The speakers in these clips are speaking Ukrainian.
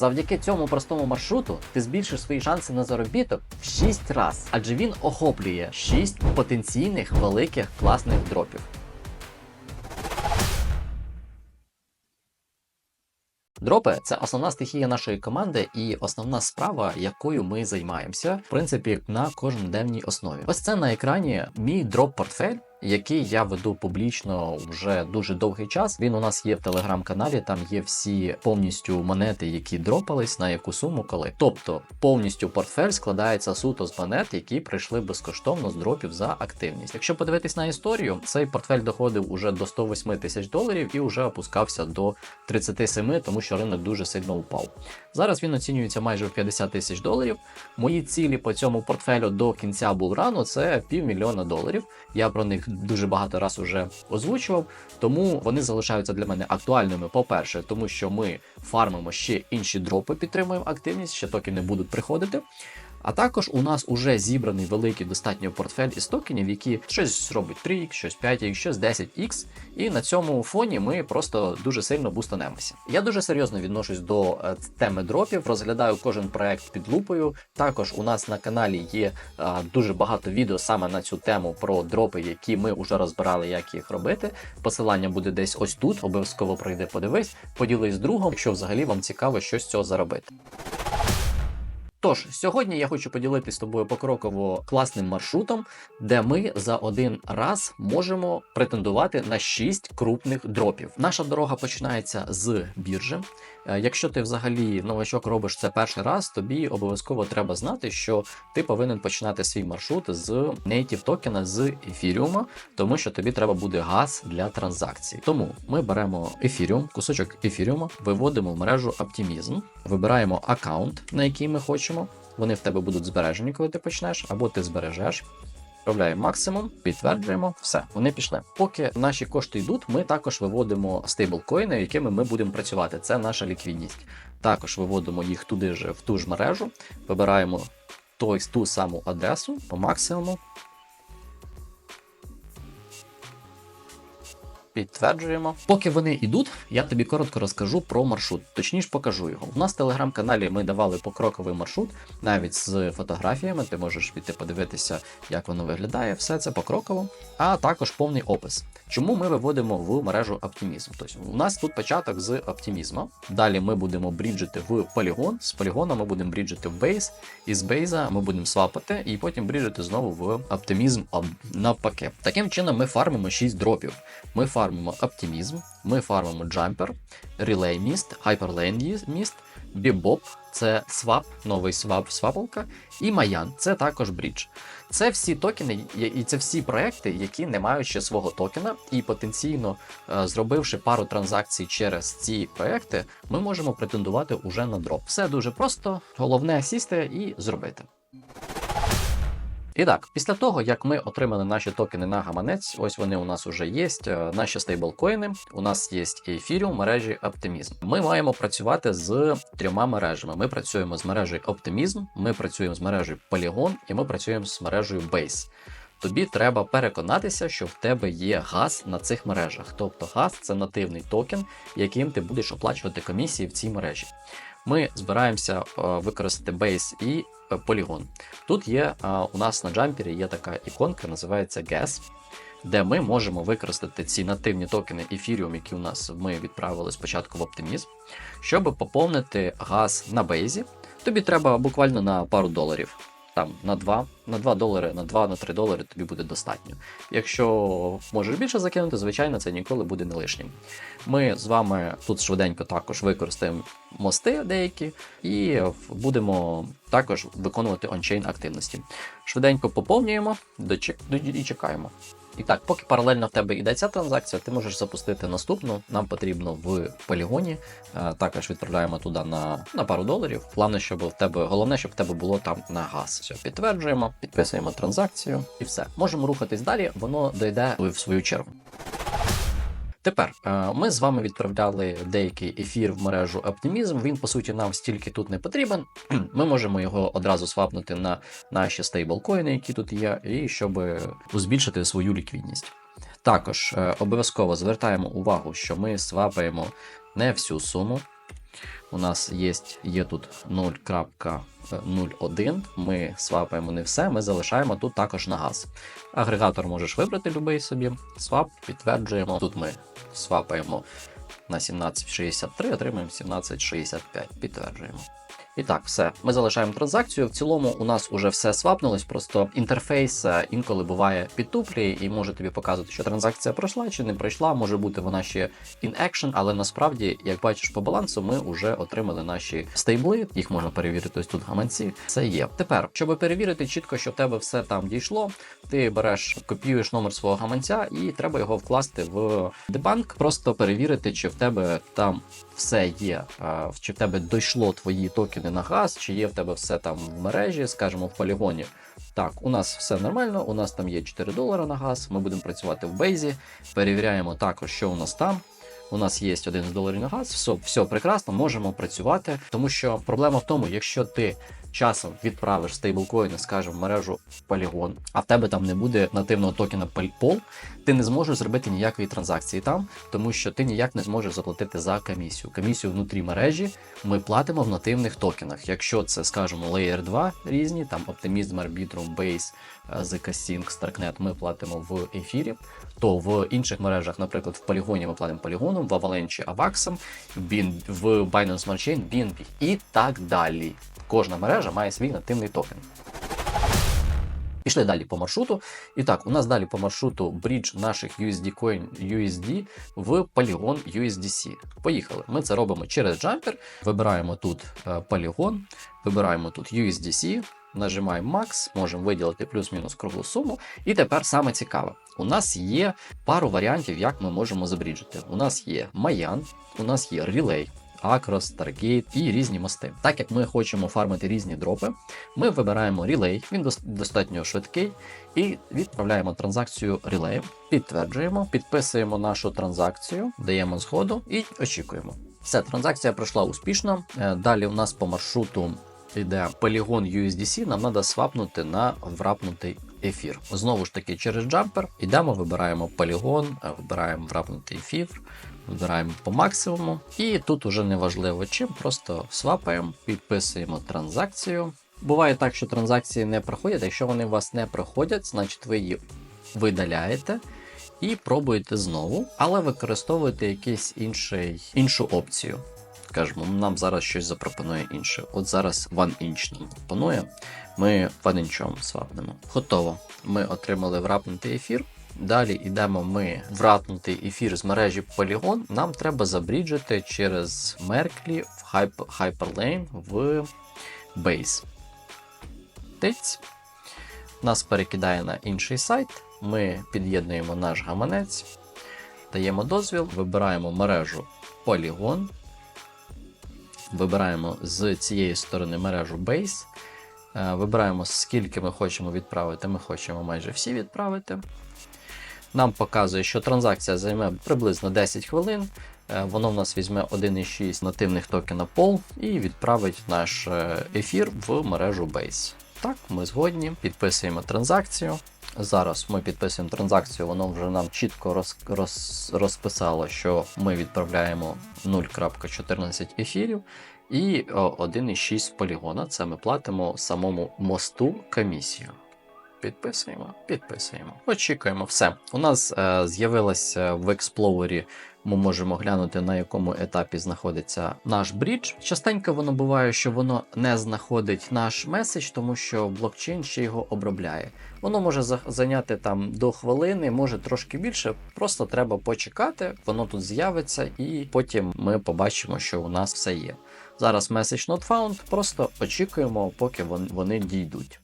Завдяки цьому простому маршруту ти збільшиш свої шанси на заробіток в 6 разів, адже він охоплює 6 потенційних великих класних дропів. Дропи це основна стихія нашої команди і основна справа, якою ми займаємося, в принципі, на кожноденній основі. Ось це на екрані мій дроп-портфель. Який я веду публічно вже дуже довгий час. Він у нас є в телеграм-каналі. Там є всі повністю монети, які дропались, на яку суму коли. Тобто повністю портфель складається суто з монет, які прийшли безкоштовно з дропів за активність. Якщо подивитись на історію, цей портфель доходив уже до 108 тисяч доларів і вже опускався до 37, тому що ринок дуже сильно упав. Зараз він оцінюється майже в 50 тисяч доларів. Мої цілі по цьому портфелю до кінця булрану це півмільйона доларів. Я про них дуже багато раз уже озвучував, тому вони залишаються для мене актуальними. По-перше, тому що ми фармимо ще інші дропи, підтримуємо активність, ще токени будуть приходити. А також у нас уже зібраний великий достатньо портфель із токенів, які щось робить 3x, щось 5x, щось 10x, і на цьому фоні ми просто дуже сильно бустанемося. Я дуже серйозно відношусь до е, теми дропів, розглядаю кожен проект під лупою. Також у нас на каналі є е, дуже багато відео саме на цю тему про дропи, які ми вже розбирали, як їх робити. Посилання буде десь ось тут. Обов'язково пройди, подивись, поділись з другом, якщо взагалі вам цікаво щось з цього заробити. Тож, сьогодні я хочу поділитися з тобою покроково класним маршрутом, де ми за один раз можемо претендувати на 6 крупних дропів. Наша дорога починається з біржі. Е, Якщо ти взагалі новачок робиш це перший раз, тобі обов'язково треба знати, що ти повинен починати свій маршрут з native токена з ефіріума, тому що тобі треба буде газ для транзакцій. Тому ми беремо ефіріум, кусочок ефіріума, виводимо в мережу Optimism, вибираємо аккаунт, на який ми хочемо. Вони в тебе будуть збережені, коли ти почнеш, або ти збережеш. Вправляємо максимум, підтверджуємо, все, вони пішли. Поки наші кошти йдуть, ми також виводимо стейблкоїни, якими ми будемо працювати. Це наша ліквідність. Також виводимо їх туди ж в ту ж мережу, вибираємо той, ту саму адресу по максимуму. Підтверджуємо. Поки вони йдуть, я тобі коротко розкажу про маршрут. Точніше покажу його. У нас в телеграм-каналі ми давали покроковий маршрут, навіть з фотографіями. Ти можеш піти подивитися, як воно виглядає. Все це покроково, а також повний опис. Чому ми виводимо в мережу оптимізм? Тобто у нас тут початок з оптимізму. Далі ми будемо бріджити в полігон. З полігона ми будемо бріджити в бейз, і з бейза ми будемо свапати, і потім бріджити знову в оптимізм навпаки. Таким чином ми фармимо 6 дропів. Ми фармимо оптимізм, ми фармимо джампер, релей міст, хайперлейн міст, бібоп, це свап, новий свап, свапалка, і Маян, це також брідж. Це всі токени, і це всі проекти, які не мають ще свого токена, і потенційно, е, зробивши пару транзакцій через ці проекти, ми можемо претендувати уже на дроп. Все дуже просто, головне сісти і зробити. І так, після того, як ми отримали наші токени на гаманець, ось вони у нас вже є, е, наші стейблкоїни, у нас є ефіріум мережі Optimism. Ми маємо працювати з трьома мережами. Ми працюємо з мережею Optimism, ми працюємо з мережею Polygon і ми працюємо з мережею Base. Тобі треба переконатися, що в тебе є газ на цих мережах. Тобто газ це нативний токен, яким ти будеш оплачувати комісії в цій мережі. Ми збираємося е, використати Base і е, Polygon. Тут є е, у нас на джампері є така іконка, називається Gas, де ми можемо використати ці нативні токени Ethereum, які у нас ми відправили спочатку в Optimism, щоб поповнити газ на бейзі. Тобі треба буквально на пару доларів. Там на 2, на 2 долари, на 2, на 3 долари тобі буде достатньо. Якщо можеш більше закинути, звичайно, це ніколи буде не лишнім. Ми з вами тут швиденько також використаємо мости деякі і будемо також виконувати ончейн активності. Швиденько поповнюємо і чекаємо. І так, поки паралельно в тебе йде ця транзакція, ти можеш запустити наступну. Нам потрібно в полігоні. Е, Також відправляємо туди на, на пару доларів. Головне, щоб в тебе головне, щоб в тебе було там на газ. Все, підтверджуємо, підписуємо транзакцію і все. Можемо рухатись далі, воно дойде в свою чергу. Тепер е, ми з вами відправляли деякий ефір в мережу Optimism. Він по суті нам стільки тут не потрібен. Ми можемо його одразу свапнути на наші стейблкоїни, які тут є, і щоб збільшити свою ліквідність. Також е, обов'язково звертаємо увагу, що ми свапаємо не всю суму. У нас є, є тут 0.01. Ми свапаємо не все, ми залишаємо тут також на газ. Агрегатор можеш вибрати будь-який собі. Свап, підтверджуємо. Тут ми свапаємо на 1763, отримаємо 1765. Підтверджуємо. І так, все. Ми залишаємо транзакцію. В цілому у нас уже все свапнулось, просто інтерфейс е, інколи буває підтуплює і може тобі показувати, що транзакція пройшла чи не пройшла. Може бути вона ще in action, але насправді, як бачиш по балансу, ми вже отримали наші стейбли. Їх можна перевірити ось тут гаманці. Це є. Тепер, щоб перевірити чітко, що в тебе все там дійшло, ти береш, копіюєш номер свого гаманця, і треба його вкласти в дебанк, просто перевірити, чи в тебе там все є, чи в тебе дійшло твої токени на газ, чи є в тебе все там в мережі, скажімо, в полігоні. Так, у нас все нормально, у нас там є 4 долари на газ, ми будемо працювати в бейзі, перевіряємо також, що у нас там. У нас є 11 доларів на газ, все, все прекрасно, можемо працювати. Тому що проблема в тому, якщо ти часом відправиш стейблкоїни, скажімо, в мережу Polygon, а в тебе там не буде нативного токена PayPal, ти не зможеш зробити ніякої транзакції там, тому що ти ніяк не зможеш заплатити за комісію. Комісію внутрі мережі ми платимо в нативних токенах. Якщо це, скажімо, Layer 2 різні, там Optimism, Arbitrum, Base, ZK Sync, Starknet, ми платимо в ефірі, то в інших мережах, наприклад, в Полігоні ми платимо полігоном, в Avalanche Avax, в Binance Smart Chain, BNB і так далі. Кожна мережа має свій нативний токен. Пішли далі по маршруту. І так, у нас далі по маршруту брідж наших USD Coin USD в Polygon USDC. Поїхали. Ми це робимо через Jumper. Вибираємо тут е, Polygon, вибираємо тут USDC, нажимаємо Max, можемо виділити плюс-мінус круглу суму. І тепер саме цікаве. У нас є пару варіантів, як ми можемо забріджити. У нас є Mayan, у нас є Relay. Акрос, Stargate і різні мости. Так як ми хочемо фармити різні дропи, ми вибираємо Relay, він достатньо швидкий, і відправляємо транзакцію Relay, підтверджуємо, підписуємо нашу транзакцію, даємо згоду і очікуємо. Все, транзакція пройшла успішно. Е, далі у нас по маршруту йде Polygon USDC, нам треба свапнути на врапнутий ефір. Знову ж таки, через джампер йдемо, вибираємо Polygon, е, вибираємо врапнутий ефір. Вибираємо по максимуму, і тут уже не важливо чим, просто свапаємо, підписуємо транзакцію. Буває так, що транзакції не проходять. Якщо вони у вас не проходять, значить ви її видаляєте і пробуєте знову, але використовуєте якийсь інший, іншу опцію. Скажімо, нам зараз щось запропонує інше. От зараз OneInch нам пропонує, ми OneInch свапнемо. Готово. Ми отримали врапнутий ефір. Далі йдемо ми вратнутий ефір з мережі Polygon. Нам треба забріджити через Merkly в Hyperlane в Base. Тиць. Нас перекидає на інший сайт. Ми під'єднуємо наш гаманець, даємо дозвіл, вибираємо мережу Polygon. Вибираємо з цієї сторони мережу Base. Е, вибираємо, скільки ми хочемо відправити. Ми хочемо майже всі відправити. Нам показує, що транзакція займе приблизно 10 хвилин. Е, воно в нас візьме 1,6 нативних токена POL і відправить наш е, ефір в мережу Base. Так, ми згодні, підписуємо транзакцію. Зараз ми підписуємо транзакцію, воно вже нам чітко роз, роз, розписало, що ми відправляємо 0.14 ефірів і 1,6 полігона. Це ми платимо самому мосту комісію. Підписуємо, підписуємо. Очікуємо все. У нас е, з'явилася в Експлорері. Ми можемо глянути, на якому етапі знаходиться наш брідж. Частенько воно буває, що воно не знаходить наш меседж, тому що блокчейн ще його обробляє. Воно може зайняти там до хвилини, може трошки більше. Просто треба почекати, воно тут з'явиться, і потім ми побачимо, що у нас все є. Зараз message not found, просто очікуємо, поки вони дійдуть.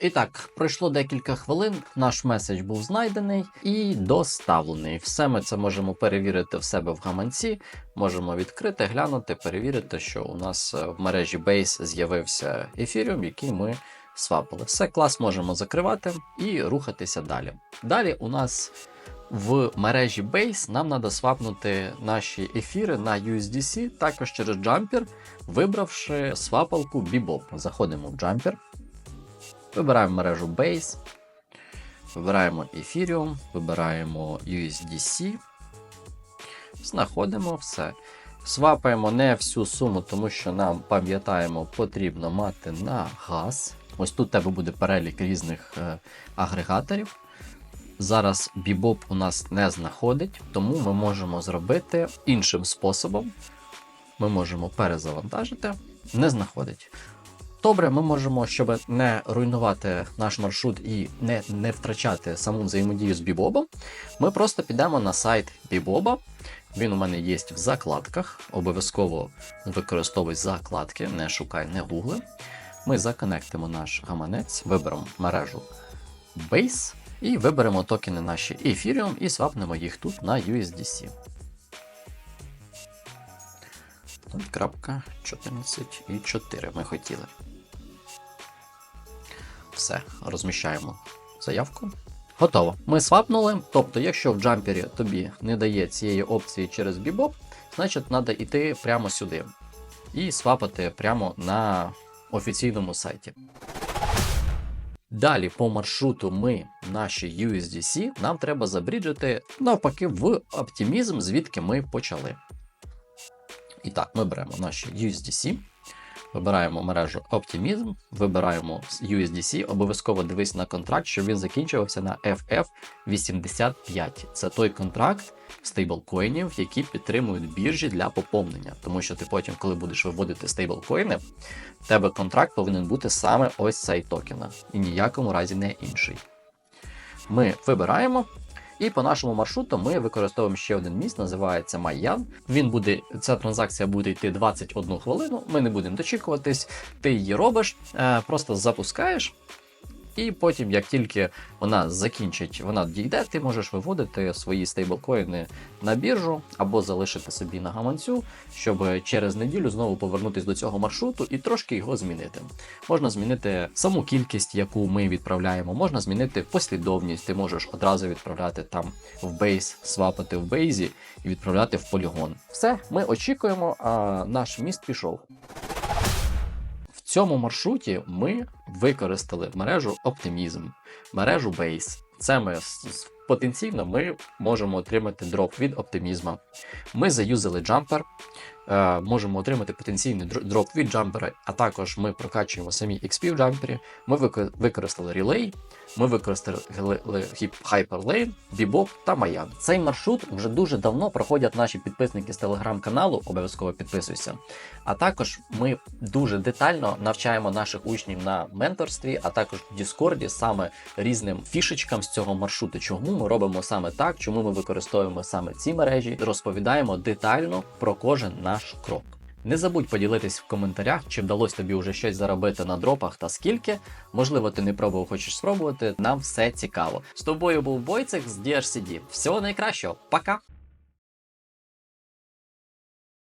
І так, пройшло декілька хвилин, наш меседж був знайдений і доставлений. Все ми це можемо перевірити в себе в гаманці, можемо відкрити, глянути, перевірити, що у нас е, в мережі Base з'явився ефіріум, який ми свапили. Все, клас можемо закривати і рухатися далі. Далі у нас в мережі Base нам треба свапнути наші ефіри на USDC, також через Jumper, вибравши свапалку Bebop. Заходимо в Jumper. Вибираємо мережу Base, вибираємо Ethereum, вибираємо USDC, знаходимо все. Свапаємо не всю суму, тому що нам, пам'ятаємо, потрібно мати на газ. Ось тут у тебе буде перелік різних е, агрегаторів. Зараз бібоп у нас не знаходить, тому ми можемо зробити іншим способом. Ми можемо перезавантажити, не знаходить. Добре, ми можемо, щоб не руйнувати наш маршрут і не, не втрачати саму взаємодію з бібобом, ми просто підемо на сайт бібоба. Він у мене є в закладках. Обов'язково використовуй закладки, не шукай, не гугли. Ми законектимо наш гаманець, виберемо мережу Base і виберемо токени наші Ethereum і свапнемо їх тут на USDC. Крапка 14 і 4 ми хотіли. Все, розміщаємо заявку. Готово. Ми свапнули. Тобто, якщо в джампері тобі не дає цієї опції через бібоп, значить треба йти прямо сюди і свапати прямо на офіційному сайті. Далі по маршруту ми наші USDC нам треба забріджити навпаки в оптимізм, звідки ми почали. І так, ми беремо наші USDC, вибираємо мережу Optimism, вибираємо USDC, обов'язково дивись на контракт, щоб він закінчувався на FF85. Це той контракт стейблкоїнів, які підтримують біржі для поповнення. Тому що ти потім, коли будеш виводити стейблкоїни, в тебе контракт повинен бути саме ось цей токена, і ніякому разі не інший. Ми вибираємо. І по нашому маршруту ми використовуємо ще один міст, називається Майян. Він буде, ця транзакція буде йти 21 хвилину. Ми не будемо дочікуватись, ти її робиш, е, просто запускаєш. І потім, як тільки вона закінчить, вона дійде, ти можеш виводити свої стейблкоїни на біржу або залишити собі на гаманцю, щоб через неділю знову повернутися до цього маршруту і трошки його змінити. Можна змінити саму кількість, яку ми відправляємо, можна змінити послідовність. Ти можеш одразу відправляти там в бейс, свапати в бейзі і відправляти в полігон. Все, ми очікуємо, а наш міст пішов. Цьому маршруті ми використали мережу Optimism, мережу Base. Це ми потенційно ми можемо отримати дроп від оптимізма. Ми заюзали джампер, можемо отримати потенційний др- дроп від джампера, а також ми прокачуємо самі XP в джампері. Ми використали релей, ми використали Hyperlane, Bebop та Mayan. Цей маршрут вже дуже давно проходять наші підписники з телеграм-каналу, обов'язково підписуйся. А також ми дуже детально навчаємо наших учнів на менторстві, а також в Діскорді саме різним фішечкам з цього маршруту. Чому ми робимо саме так, чому ми використовуємо саме ці мережі, розповідаємо детально про кожен наш крок. Не забудь поділитись в коментарях, чи вдалося тобі вже щось заробити на дропах та скільки. Можливо, ти не пробував, хочеш спробувати. Нам все цікаво. З тобою був Бойцик з DRCD. Всього найкращого, пока!